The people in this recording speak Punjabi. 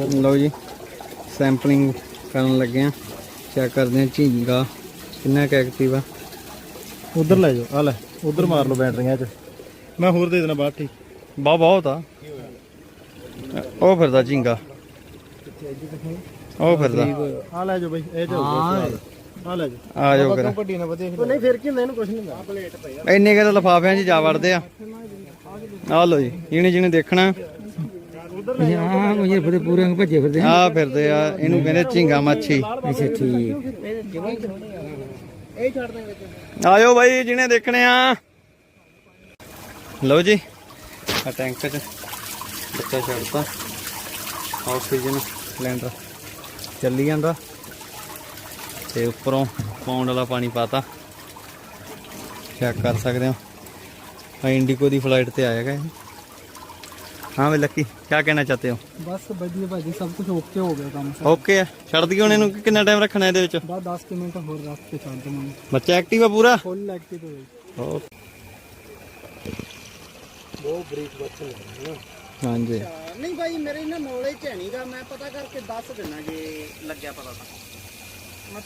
ਲਓ ਜੀ ਸੈਂਪਲਿੰਗ ਕਰਨ ਲੱਗੇ ਆ ਚੈੱਕ ਕਰਦੇ ਆ ਝੀਂਗਾ ਕਿੰਨਾ ਕੁ ਐਕਟਿਵ ਆ। ਉਧਰ ਲੈ ਜਾਓ ਆ ਲੈ ਉਧਰ ਮਾਰ ਲਓ ਬੈਟਰੀਆਂ 'ਚ। ਮੈਂ ਹੋਰ ਦੇ ਦੇਣਾ ਬਾਅਦ ਠੀਕ। ਬਾ ਬਹੁਤ ਆ। ਉਹ ਫਿਰਦਾ ਝੀਂਗਾ। ਉਹ ਫਿਰਦਾ। ਆ ਲੈ ਜਾਓ ਬਈ ਇਹ ਜਾਊਗਾ ਆ ਲੈ ਜਾਓ। ਆ ਜਾਓ ਕਰ ਵੱਡੀ ਨਾ ਵਧੇ। ਨਹੀਂ ਫਿਰ ਕੀ ਹੁੰਦਾ ਇਹਨੂੰ ਕੁਝ ਨਹੀਂ ਹੁੰਦਾ। ਪਲੇਟ ਪਈ ਇੰਨੇ ਕਿਤੇ ਲਫਾਫਿਆਂ 'ਚ ਜਾ ਵੜਦੇ ਆ। ਆ ਲਓ ਜੀ ਜਿਹਨੇ ਜਿਹਨੇ ਦੇਖਣਾ। ਹਾਂ ਮੁਝੇ ਬੜੇ ਪੂਰੇ ਨੂੰ ਭੱਜੇ ਫਿਰਦੇ ਆ। ਫਿਰਦੇ ਆ ਇਹਨੂੰ ਕਹਿੰਦੇ ਝੀਂਗਾ ਮੱਛੀ। ਅੱਛਾ ਠੀਕ। ਇਹ ਛੱਡ ਦਾਂਗੇ ਆਇਓ ਬਾਈ ਜਿਹਨੇ ਦੇਖਣੇ ਆ। ਲਓ ਜੀ ਆ ਟੈਂਕ 'ਚ ਬੱਚਾ ਛੱਡਤਾ। ਆਕਸੀਜਨ ਸਿਲੰਡਰ ਚੱਲੀ ਜਾਂਦਾ। ਤੇ ਉੱਪਰੋਂ ਪੌਂਡ ਵਾਲਾ ਪਾਣੀ ਪਾਤਾ। ਚੈੱਕ ਕਰ ਸਕਦੇ ਹੋ। ਆ ਇੰਡੀਗੋ ਦੀ ਫਲਾਈਟ ਤੇ ਆਏਗਾ ਇਹ। ਹਾਂ ਵੇ ਲੱਕੀ ਕੀ ਕਹਿਣਾ ਚਾਹਤੇ ਹੋ? ਬਸ ਵਧੀਆ ਭਾਜੀ ਸਭ ਕੁਝ ਓਕੇ ਹੋ ਗਿਆ ਕੰਮ ਓਕੇ ਆ? ਛੱਡ ਦਈਏ ਹੁਣ ਇਹਨੂੰ ਕਿ ਕਿੰਨਾ ਟਾਈਮ ਰੱਖਣਾ ਇਹਦੇ ਵਿੱਚ? ਬਸ 10 ਕਿ ਮਿੰਟ ਹੋਰ ਰੱਖ ਕੇ ਛੱਡ ਦਵਾਂਗੇ ਬੱਚਾ ਐਕਟਿਵ ਆ ਪੂਰਾ? ਫੁੱਲ ਐਕਟਿਵ ਹੋ ਗਈ ਓਕੇ ਬਹੁਤ ਬਰੀਕ ਬੱਚੇ ਨੇ। ਹਾਂਜੀ। ਨਹੀਂ ਭਾਈ ਮੇਰੇ ਇਹਨਾਂ ਨੌਲੇਜ ਚ ਨਹੀਂਗਾ ਮੈਂ ਪਤਾ ਕਰਕੇ ਦੱਸ ਦਿੰਦਾ ਜੇ ਲੱਗਿਆ ਪਤਾ ਤਾਂ।